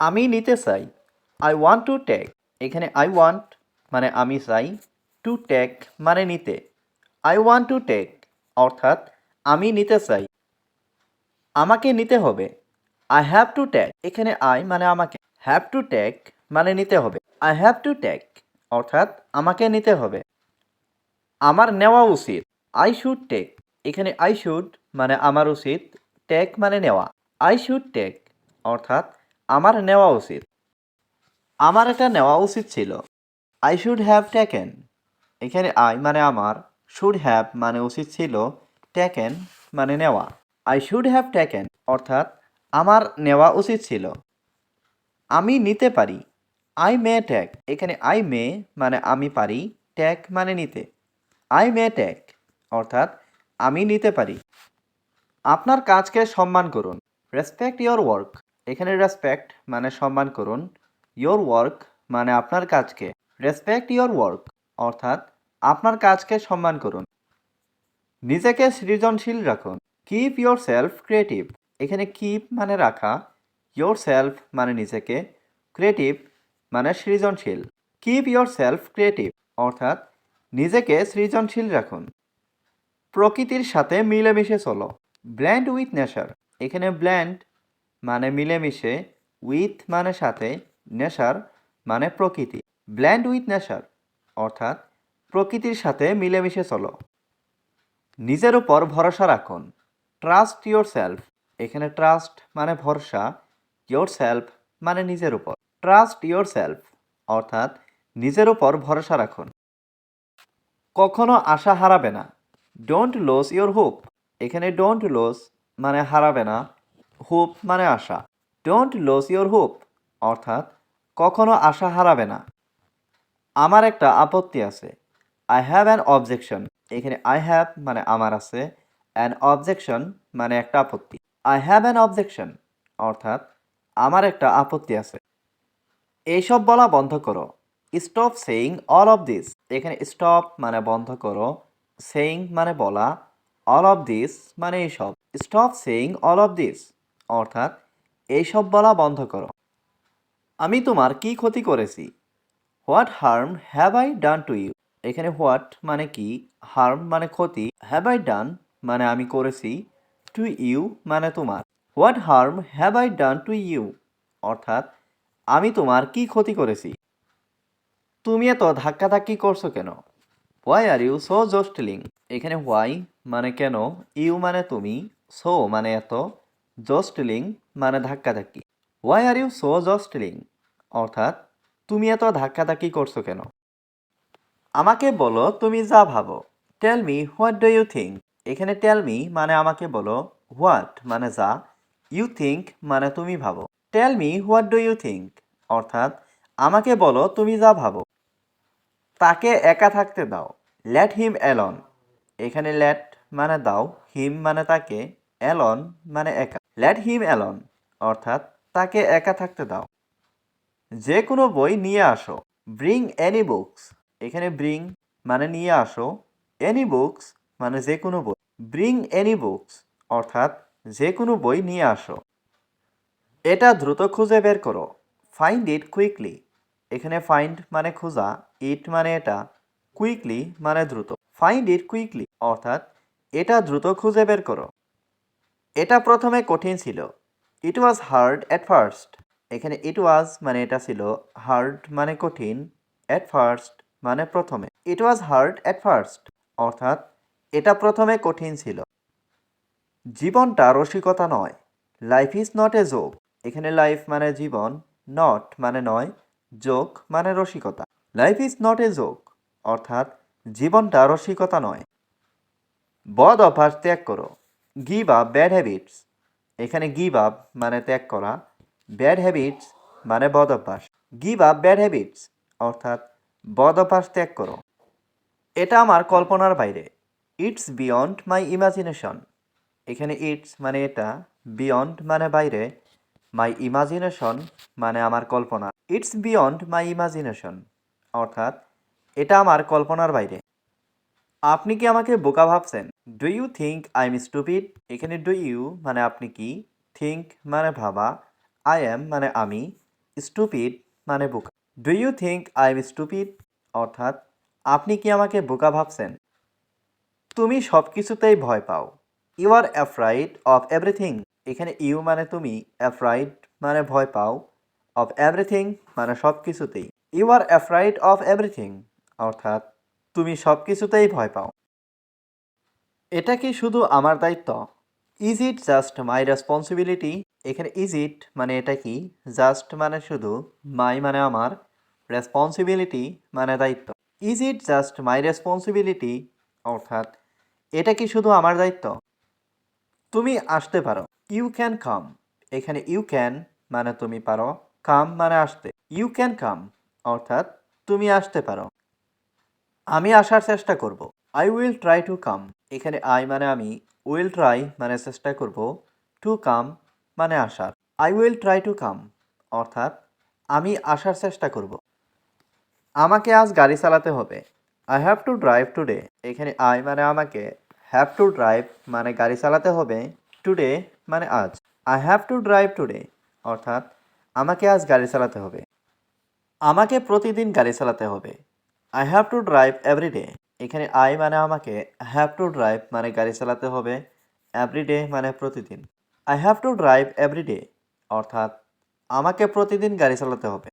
আমি নিতে চাই আই ওয়ান্ট টু টেক এখানে আই ওয়ান্ট মানে আমি চাই টু টেক মানে নিতে আই ওয়ান্ট টু টেক অর্থাৎ আমি নিতে চাই, আমাকে নিতে হবে আই হ্যাভ টু টেক এখানে আই মানে আমাকে হ্যাভ টু টেক মানে নিতে হবে আই হ্যাভ টু টেক অর্থাৎ আমাকে নিতে হবে, আমার নেওয়া উচিত আই শুড টেক এখানে আই শুড মানে আমার উচিত টেক মানে নেওয়া আই শুড টেক অর্থাৎ আমার নেওয়া উচিত। আমার এটা নেওয়া উচিত ছিল। আই শুড হ্যাভ টেকেন এখানে আই মানে আমার। শুড হ্যাভ মানে উচিত ছিল টেকেন মানে নেওয়া। আই শুড হ্যাভ টেকেন অর্থাৎ আমার নেওয়া উচিত ছিল। আমি নিতে পারি। আই মে ট্যাক এখানে আই মে মানে আমি পারি। ট্যাক মানে নিতে। আই মে ট্যাক অর্থাৎ আমি নিতে পারি। আপনার কাজকে সম্মান করুন। রেসপেক্ট ইয়োর ওয়ার্ক এখানে রেসপেক্ট মানে সম্মান করুন ইয়োর ওয়ার্ক মানে আপনার কাজকে। রেসপেক্ট ইয়োর ওয়ার্ক অর্থাৎ আপনার কাজকে সম্মান করুন। নিজেকে সৃজনশীল রাখুন। কিপ ইয়োর সেলফ ক্রিয়েটিভ এখানে কিপ মানে রাখা ইয়োর সেলফ মানে নিজেকে। ক্রিয়েটিভ মানে সৃজনশীল। কিপ ইয়োর সেলফ ক্রিয়েটিভ অর্থাৎ নিজেকে সৃজনশীল রাখুন। প্রকৃতির সাথে মিলেমিশে চলো। ব্ল্যান্ড উইথ নেচার এখানে ব্ল্যান্ড মানে মিলেমিশে, উইথ মানে সাথে, নেশার মানে প্রকৃতি। ব্ল্যান্ড উইথ নেশার, অর্থাৎ প্রকৃতির সাথে মিলেমিশে চলো। নিজের উপর ভরসা রাখুন। ট্রাস্ট ইয়োর সেলফ এখানে ট্রাস্ট মানে ভরসা ইয়োর সেলফ মানে নিজের উপর। ট্রাস্ট ইয়োর সেলফ অর্থাৎ নিজের উপর ভরসা রাখুন। কখনো আশা হারাবে না। ডোন্ট লস ইয়োর হোপ এখানে ডোন্ট লস মানে হারাবে না। হোপ মানে আশা। ডোন্ট লস ইয়োর হোপ অর্থাৎ কখনো আশা হারাবে না। আমার একটা আপত্তি আছে। আই হ্যাভ অ্যান অবজেকশন এখানে আই হ্যাভ মানে আমার আছে। অ্যান অবজেকশন মানে একটা আপত্তি। আই হ্যাভ অ্যান অবজেকশন অর্থাৎ আমার একটা আপত্তি আছে। এইসব বলা বন্ধ করো। Stop saying all of this এখানে স্টপ মানে বন্ধ করো। সেইং মানে বলা। অল অফ দিস মানে এইসব। Stop saying all of this অর্থাৎ এইসব বলা বন্ধ করো। আমি তোমার কি ক্ষতি করেছি? What harm have I done to you এখানে হোয়াট মানে কি? হার্ম মানে ক্ষতি। হ্যাভ আই ডান মানে আমি করেছি। টু ইউ মানে তোমার। What harm have I done to you অর্থাৎ আমি তোমার কি ক্ষতি করেছি? তুমি এত ধাক্কাধাক্কি করছ কেন? Why are you so jostling এখানে হোয়াই মানে কেন? ইউ মানে তুমি? সো মানে এত? জস্টলিং মানে ধাক্কাধাক্কি। Why are you so jostling অর্থাৎ, তুমি এত ধাক্কাধাক্কি করছ কেন? আমাকে বলো, তুমি যা ভাবো। Tell me what do you think এখানে টেল মি মানে আমাকে বলো হোয়াট মানে যা। ইউ থিঙ্ক মানে তুমি ভাবো। Tell me what do you think অর্থাৎ, আমাকে বলো, তুমি যা ভাবো। তাকে একা থাকতে দাও। লেট হিম অ্যালন এখানে লেট মানে দাও হিম মানে তাকে। অ্যালন মানে একা। লেট হিম অ্যালন অর্থাৎ তাকে একা থাকতে দাও। যে কোনো বই নিয়ে আসো। ব্রিং এনি বুকস এখানে ব্রিং মানে নিয়ে আসো। এনি বুকস মানে যে কোনো বই। ব্রিং এনি বুকস অর্থাৎ যে কোনো বই নিয়ে আসো। এটা দ্রুত খুঁজে বের করো। ফাইন্ড ইট কুইকলি এখানে ফাইন্ড মানে খোঁজা ইট মানে এটা। কুইকলি মানে দ্রুত। ফাইন্ড ইট কুইকলি অর্থাৎ এটা দ্রুত খুঁজে বের করো। এটা প্রথমে কঠিন ছিল। It was hard at first এখানে ইট ওয়াজ মানে এটা ছিল। হার্ড মানে কঠিন অ্যাট ফার্স্ট মানে প্রথমে। It was hard at first অর্থাৎ এটা প্রথমে কঠিন ছিল। জীবনটা রসিকতা নয়। Life is not a joke এখানে লাইফ মানে জীবন নট মানে নয়। জোক মানে রসিকতা। Life is not a joke অর্থাৎ জীবনটা রসিকতা নয়। বদ অভ্যাস ত্যাগ করো। গিভ আপ ব্যাড হ্যাবিটস এখানে গিভ আপ মানে ত্যাগ করা। ব্যাড হ্যাবিটস মানে বদ অভ্যাস। গিভ আপ ব্যাড হ্যাবিটস অর্থাৎ বদ অভ্যাস ত্যাগ করো। এটা আমার কল্পনার বাইরে। ইটস বিয়ন্ড মাই ইমাজিনেশন এখানে ইটস মানে এটা বিয়ন্ড মানে বাইরে। মাই ইমাজিনেশন মানে আমার কল্পনা। ইটস বিয়ন্ড মাই ইমাজিনেশন অর্থাৎ এটা আমার কল্পনার বাইরে। আপনি কি আমাকে বোকা ভাবছেন? Do you think I am stupid এখানে ডু ইউ মানে আপনি কি? থিঙ্ক মানে ভাবা। আই এম মানে আমি। স্টুপিড মানে বোকা। Do you think I am stupid অর্থাৎ, আপনি কি আমাকে বোকা ভাবছেন? তুমি সব কিছুতেই ভয় পাও। You are afraid of everything এখানে ইউ মানে তুমি অ্যাফ্রাইড মানে ভয় পাও। অফ এভরিথিং মানে সব কিছুতেই you are afraid of everything অর্থাৎ তুমি সব কিছুতেই ভয় পাও। এটা কি শুধু আমার দায়িত্ব? Is it just my responsibility এখানে ইজ ইট মানে এটা কি? জাস্ট মানে শুধু মাই মানে আমার। রেসপন্সিবিলিটি মানে দায়িত্ব। Is it just my responsibility অর্থাৎ এটা কি শুধু আমার দায়িত্ব? তুমি আসতে পারো। ইউ ক্যান কাম এখানে ইউ ক্যান মানে তুমি পারো। কাম মানে আসতে। ইউ ক্যান কাম অর্থাৎ তুমি আসতে পারো। আমি আসার চেষ্টা করব। I will try to come এখানে আই মানে আমি উইল ট্রাই মানে চেষ্টা করব। টু কাম মানে আসার। I will try to come অর্থাৎ আমি আসার চেষ্টা করব। আমাকে আজ গাড়ি চালাতে হবে। I have to drive today এখানে আই মানে আমাকে হ্যাভ টু ড্রাইভ মানে গাড়ি চালাতে হবে টুডে মানে আজ। I have to drive today অর্থাৎ আমাকে আজ গাড়ি চালাতে হবে। আমাকে প্রতিদিন গাড়ি চালাতে হবে। I have to drive every day এখানে আই মানে আমাকে হ্যাভ টু ড্রাইভ মানে গাড়ি চালাতে হবে এভরিডে মানে প্রতিদিন। I have to drive every day অর্থাৎ আমাকে প্রতিদিন গাড়ি চালাতে হবে।